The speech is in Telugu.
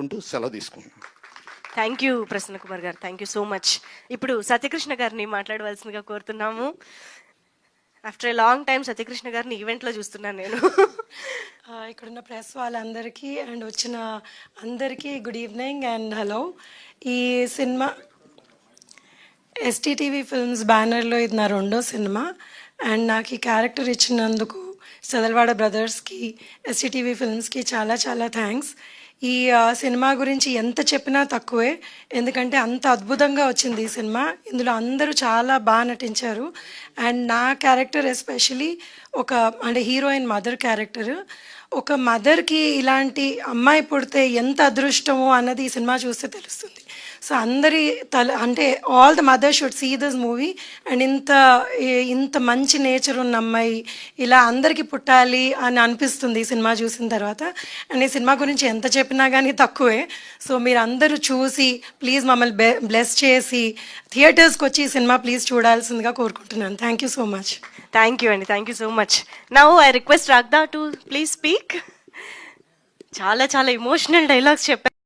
కోరుకుంటూ సెలవు తీసుకుంటున్నాను థ్యాంక్ యూ ప్రసన్న కుమార్ గారు. థ్యాంక్ యూ సో మచ్ ఇప్పుడు సత్యకృష్ణ గారిని మాట్లాడవలసిందిగా కోరుతున్నాము. After a long time Satyakrishna గారిని ఈవెంట్లో చూస్తున్నాను నేను. ఆ, ఇక్కడున్న ప్రెస్ వాళ్ళందరికీ అండ్ వచ్చిన అందరికీ గుడ్ ఈవినింగ్ అండ్ హలో ఈ సినిమా ఎస్టీటీవీ ఫిల్మ్స్ బ్యానర్లో ఇది నా రెండో సినిమా. అండ్ నాకు ఈ క్యారెక్టర్ ఇచ్చినందుకు సదల్వాడ బ్రదర్స్కి ఎస్టీటీవీ ఫిల్మ్స్కి చాలా చాలా థ్యాంక్స్ ఈ సినిమా గురించి ఎంత చెప్పినా తక్కువే. ఎందుకంటే అంత అద్భుతంగా వచ్చింది ఈ సినిమా. ఇందులో అందరూ చాలా బాగా నటించారు. అండ్ నా క్యారెక్టర్ ఎస్పెషలీ ఒక అంటే హీరోయిన్ మదర్ క్యారెక్టర్. ఒక మదర్కి ఇలాంటి అమ్మాయి పుడితే ఎంత అదృష్టమో అన్నది ఈ సినిమా చూస్తే తెలుస్తుంది. సో అందరి తల అంటే all the mother should see this movie and ఇంత ఇంత మంచి నేచర్ ఉన్న అమ్మాయి ఇలా అందరికీ పుట్టాలి అని అనిపిస్తుంది ఈ సినిమా చూసిన తర్వాత. అండ్ ఈ సినిమా గురించి ఎంత చెప్పినా కానీ తక్కువే. సో మీరు అందరూ చూసి ప్లీజ్ మమ్మల్ని బె బ్లెస్ చేసి థియేటర్స్కి వచ్చి ఈ సినిమా ప్లీజ్ చూడాల్సిందిగా కోరుకుంటున్నాను. Thank you so much thank you అండి. Thank you so much now I request Ragda to please speak చాలా చాలా ఇమోషనల్ డైలాగ్స్ చెప్పారు.